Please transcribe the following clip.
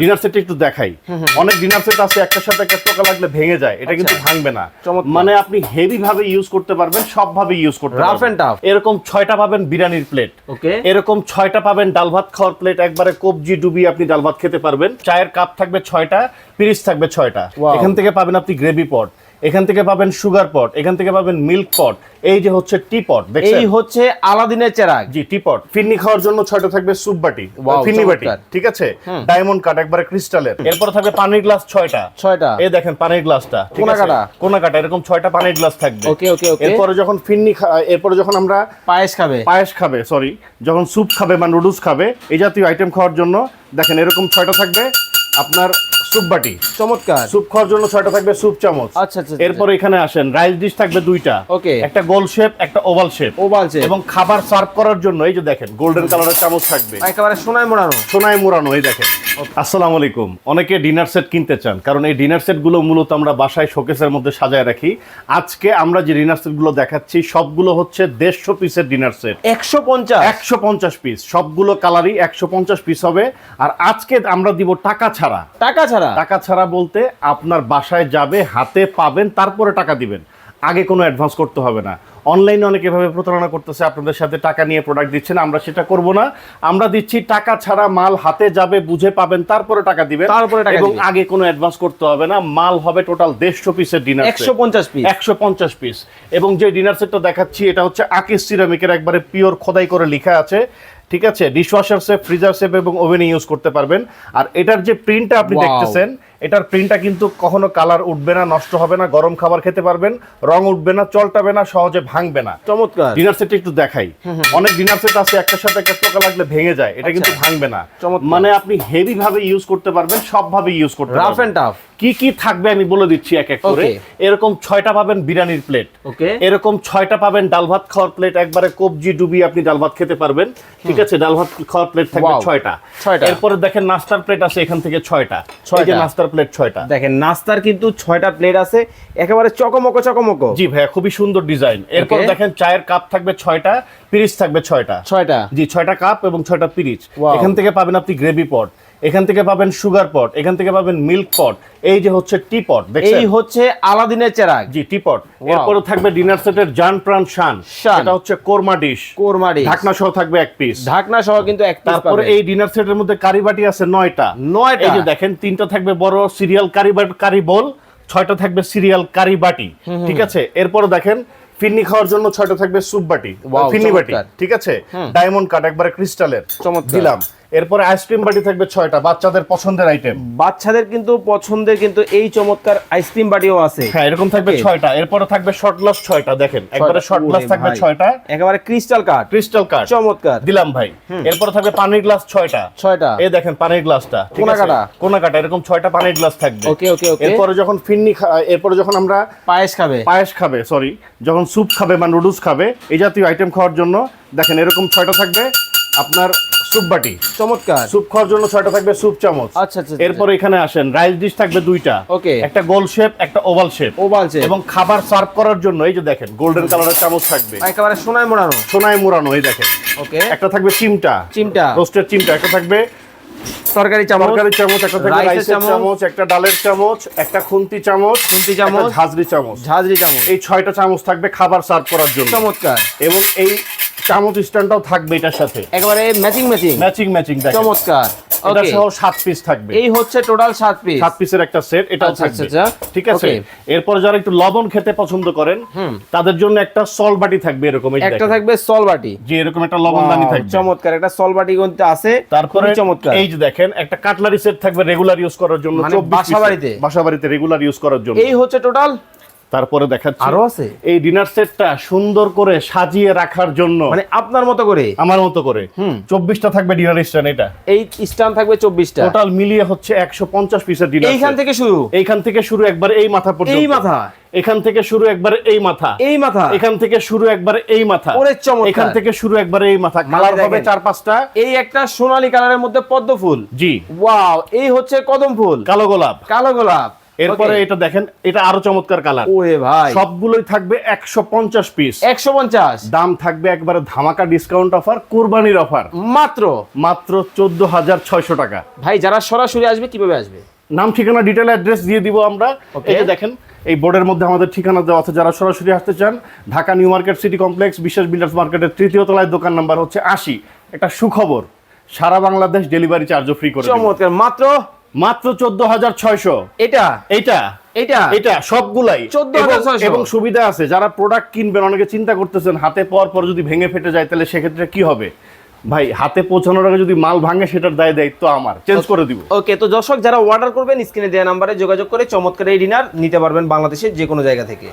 Dinner set একটু দেখাই। অনেক ডিনার সেট আছে একটার সাথে একটা টোকা লাগলে ভেঙে যায় এটা কিন্তু ভাঙবে না। আচ্ছা। মানে আপনি হেভি ভাবে ইউজ করতে পারবেন সব ভাবে ইউজ করতে পারবেন। রাফ এন্ড টাফ এরকম 6টা পাবেন বিরিয়ানির প্লেট ওকে এরকম 6টা পাবেন ডাল ভাত খাওয়ার প্লেট একবারে কবজি ডুবি আপনি ডাল ভাত খেতে পারবেন। চায়ের কাপ থাকবে 6টা পিরিস থাকবে 6টা এখান থেকে পাবেন আপনি গ্রেভি পট এখান থেকে পাবেন সুগার পট এখান থেকে পাবেন মিল্ক পট এই যে হচ্ছে টি পট এই হচ্ছে আলাদিনের চেরাগ। জি টিপট ফিন্নি খাওয়ার জন্য ছয়টা থাকবে সুপ বাটি ফিন্নি বাটি ঠিক আছে? ডায়মন্ড কাট একবারে ক্রিস্টালের। এরপর থাকবে পানির গ্লাস ছয়টা। ছয়টা। এই দেখেন পানির গ্লাসটা কোনা কাটা? কোনা কাটা এরকম ছয়টা পানির গ্লাস থাকবে। ওকে ওকে ওকে। এরপরে যখন ফিন্নি এরপরে যখন আমরা পায়েস খাবে। পায়েস খাবে সরি যখন স্যুপ খাবে বা নুডলস খাবে এই জাতীয় আইটেম খাওয়ার জন্য দেখেন এরকম ছয়টা থাকবে। আপনার স্যুপ বাটি। চমৎকার। স্যুপ খাওয়ার জন্য ছয়টা থাকবে স্যুপ চামচ। আচ্ছা আচ্ছা এরপর এখানে আসেন রাইস ডিশ থাকবে দুইটা। Okay. একটা গোল শেপ একটা ওভাল শেপ। ওভাল বালছে এবং খাবার সার্ভ করার জন্য এই যে দেখেন গোল্ডেন কালারের চামচ থাকবে। একেবারে সোনায় মোড়ানো। সোনায় মুড়ানো এই দেখেন। আসসালামু আলাইকুম। অনেকে ডিনার সেট কিনতে চান কারণ এই ডিনার সেটগুলো মূলত আমরা বাসায় শোকেসের মধ্যে সাজায় রাখি। আজকে আমরা যে ডিনার সেটগুলো দেখাচ্ছি সবগুলো হচ্ছে দেড়শো পিসের ডিনার সেট। একশো পঞ্চাশ। একশো পঞ্চাশ পিস সবগুলো কালারই একশো পঞ্চাশ পিস হবে। আর আজকে আমরা দিব টাকা ছাড়া। টাকা ছাড়া? টাকা ছাড়া বলতে আপনার বাসায় যাবে হাতে পাবেন তারপরে টাকা দিবেন। আগে কোনো অ্যাডভান্স করতে হবে না। অনলাইনে অনেক এভাবে প্রতারণা করতেছে আপনাদের সাথে টাকা নিয়ে প্রোডাক্ট দিচ্ছেন আমরা সেটা করব না। আমরা দিচ্ছি টাকা ছাড়া মাল হাতে যাবে বুঝে পাবেন তারপরে টাকা দিবেন। তারপরে টাকা এবং আগে কোনো অ্যাডভান্স করতে হবে না। মাল হবে টোটাল দেড়শো পিসের ডিনার একশো পঞ্চাশ পিস একশো পঞ্চাশ পিস এবং যে ডিনার সেটটা দেখাচ্ছি এটা হচ্ছে আকিস সিরামিকের একবারে পিওর খোদাই করে লেখা আছে। ঠিক আছে? ডিশওয়াশার সেফ ফ্রিজার সেফ এবং ওভেনে ইউজ করতে পারবেন। আর এটার যে প্রিন্টটা আপনি দেখতেছেন এটার প্রিন্টটা কিন্তু কখনো কালার উঠবে না নষ্ট হবে না গরম খাবার খেতে পারবেন রং উঠবে না চলটাবে না সহজে ভাঙবে না। চমৎকার। ডিনার সেট একটু দেখাই। অনেক ডিনার সেট আছে একটার সাথে একটা টোকা লাগলে ভেঙে যায় এটা কিন্তু ভাঙবে না। আচ্ছা। মানে আপনি হেভি ভাবে ইউজ করতে পারবেন সব ভাবে ইউজ করতে রাফ এন্ড টাফ কি কি থাকবে আমি বলে দিচ্ছি এক এক করে। এরকম ছয়টা পাবেন বিরিয়ানির প্লেট ওকে এরকম ছয়টা পাবেন ডাল ভাত খাওয়ার প্লেট একবারে কবজি ডুবি আপনি ডাল ভাত খেতে পারবেন। ঠিক আছে ডাল ভাত খাওয়ার প্লেট থাকবে ছয়টা। এরপরে দেখেন নাস্তার প্লেট আছে এখান থেকে ছয়টা। এই যে ছয়টা। নাস্তার প্লেট ছয়টা। দেখেন নাস্তার কিন্তু ছয়টা প্লেট আছে একেবারে চকমকো চকমকো। জি ভাইয়া খুবই সুন্দর ডিজাইন এরপর দেখেন চায়ের কাপ থাকবে ছয়টা পিরিচ থাকবে ছয়টা। ছয়টা। জি ছয়টা কাপ এবং ছয়টা পিরিচ এখান থেকে পাবেন আপনি গ্রেভি পট এখান থেকে পাবেন সুগার পট এখান থেকে পাবেন মিল্ক পট এই যে হচ্ছে টি পট দেখছেন? এই হচ্ছে আলাদিনের চেরাগ। জি টিপট। এরপরে থাকবে ডিনার সেটের জান প্রাণ শান। এটা হচ্ছে কোরমা ডিশ কোরমারি ঢাকনা সহ থাকবে এক পিস ঢাকনা সহ কিন্তু এক piece তারপরে এই ডিনার সেটের মধ্যে কারি বাটি আছে নয়টা। নয়টা। এই যে দেখেন তিনটা থাকবে বড় সিরিয়াল কারি বাট কারি বোল ছয়টা থাকবে সিরিয়াল কারি বাটি। ঠিক আছে? এরপরে দেখেন ফিন্নি খাওয়ার জন্য ছয়টা থাকবে সুপ বাটি। ফিন্নি বাটি ঠিক আছে? ডায়মন্ড কাট একবারে ক্রিস্টালের চমৎকার। দিলাম। এরপরে আইসক্রিম বাটি থাকবে ছয়টা বাচ্চাদের পছন্দের আইটেম বাচ্চাদের কিন্তু পছন্দের কিন্তু এই চমৎকার আইসক্রিম বাটিও আছে। হ্যাঁ এরকম থাকবে ছয়টা এরপরে থাকবে শর্ট গ্লাস ছয়টা দেখেন একবারে শর্ট গ্লাস থাকবে ছয়টা। একেবারে ক্রিস্টাল কাট ক্রিস্টাল কাট চমৎকার। দিলাম ভাই। এরপরে থাকবে পানির গ্লাস ছয়টা। ছয়টা। এই দেখেন পানির গ্লাসটা কোনা কাটা? কোনা কাটা এরকম ছয়টা পানির গ্লাস থাকবে। ওকে ওকে ওকে এরপরে যখন ফিন্নি এরপরে যখন আমরা পায়েস খাবে। পায়েস খাবে সরি যখন স্যুপ খাবে বা নুডলস খাবে এই জাতীয় আইটেম খাওয়ার জন্য দেখেন এরকম ছয়টা থাকবে। আপনার স্যুপ বাটি। চমৎকার। স্যুপ খাওয়ার জন্য ছয়টা থাকবে স্যুপ চামচ। আচ্ছা আচ্ছা এরপর এখানে আসেন রাইস ডিশ থাকবে দুইটা। ওকে একটা গোল শেপ একটা ওভাল শেপ ওভাল শেপ এবং খাবার সার্ভ করার জন্য এই যে দেখেন গোল্ডেন কালারের চামচ থাকবে। একেবারে সোনায় মোড়ানো। সোনায় মোড়ানো এই দেখেন। ওকে একটা থাকবে চিমটা। চিমটা। রোস্টের চিমটা একটা থাকবে তরকারি চামচ তরকারি চামচ একটা থাকবে রাইসের চামচ, চামচ একটা ডালের চামচ একটা খুন্তি চামচ খুন্তি চামচ, ঝাঁঝরি চামচ। ঝাঁঝরি চামচ। এই ছয়টা চামচ থাকবে খাবার সার্ভ করার জন্য। চমৎকার। এবং এই চামচ স্ট্যান্ডটাও থাকবে এটার সাথে। একেবারে ম্যাচিং ম্যাচিং ম্যাচিং ম্যাচিং চমৎকার। এটা সহ সাত পিস থাকবে। এই হচ্ছে টোটাল সাত পিস সাত পিসের একটা সেট এটাও আচ্ছা, থাকবে। আচ্ছা, আচ্ছা। ঠিক আছে? এরপর যারা একটু লবণ খেতে পছন্দ করেন তাদের জন্য একটা সল বাটি থাকবে এরকম একটা থাকবে সল বাটি। যে এরকম একটা লবণদানি Wow, থাকবে। চমৎকার একটা সল বাটি কিন্তু আছে তারপরে চমৎকার। এই যে দেখেন একটা কাটলারি সেট থাকবে রেগুলার ইউজ করার জন্য মানে 24 বাসা পিসের। বাড়িতে? বাসা বাড়িতে রেগুলার ইউজ করার জন্য। এই হচ্ছে টোটাল তারপরে দেখাচ্ছি। আরও আছে? এই ডিনার সেটটা সুন্দর করে সাজিয়ে রাখার জন্য। মানে আপনার মতো করে? আমার মতো করে। চব্বিশটা থাকবে ডিনার স্ট্যান্ড এটা। এই স্ট্যান্ড থাকবে চব্বিশটা। টোটাল মিলিয়ে হচ্ছে একশো পঞ্চাশ পিসের ডিনার এইখান থেকে শুরু? এইখান থেকে শুরু একবার এই মাথা পর্যন্ত। এই মাথা? এখান থেকে শুরু একবার এই মাথা। এই মাথা? এখান থেকে শুরু একবার এই মাথা। ওরে চমৎকার। এখান থেকে শুরু একবার এই মাথা। কালার হবে চার পাঁচটা। এই একটা সোনালী কালারের মধ্যে পদ্ম ফুল। জি। ওয়াও এই হচ্ছে কদম ফুল। কালো গোলাপ। কালো গোলাপ। এরপরে এটা দেখেন এটা আরও চমৎকার কালার। ওরে ভাই। সবগুলোই থাকবে একশো পঞ্চাশ পিস একশো পঞ্চাশ? দাম থাকবে একবারে ধামাকা ডিসকাউন্ট অফার কোরবানির অফার মাত্র? মাত্র চোদ্দ হাজার ছয়শো টাকা। ভাই যারা সরাসরি আসবে কীভাবে আসবে? নাম ঠিকানা ডিটেল অ্যাড্রেস দিয়ে দিব আমরা. এই দেখেন এই বোর্ডের মধ্যে আমাদের ঠিকানা দেওয়া আছে। যারা সরাসরি আসতে চান Dhaka new market city complex বিশেষ বিল্ডার্স মার্কেটের তৃতীয় তলায় দোকান নাম্বার হচ্ছে আশি। একটা সুখবর সারা বাংলাদেশ ডেলিভারি চার্জও ফ্রি করে চমৎকার। মাত্র মাত্র চোদ্দ হাজার ছয়শো। এটা? এটা এটা এটা সবগুলাই। চোদ্দ এবং- এবং সুবিধা আছে যারা প্রোডাক্ট কিনবেন অনেকে চিন্তা করতেছেন হাতে পাওয়ার পর যদি ভেঙে ফেটে যায় তাহলে সেক্ষেত্রে কি হবে? ভাই হাতে পৌঁছানোর আগে যদি মাল ভাঙে সেটার দায় দায়িত্ব আমার। চেঞ্জ করে দিব। ওকে তো দর্শক যারা অর্ডার করবেন স্ক্রিনে দেওয়া নাম্বারে যোগাযোগ করে চমৎকার এই ডিনার নিতে পারবেন বাংলাদেশের যে কোনো জায়গা থেকে।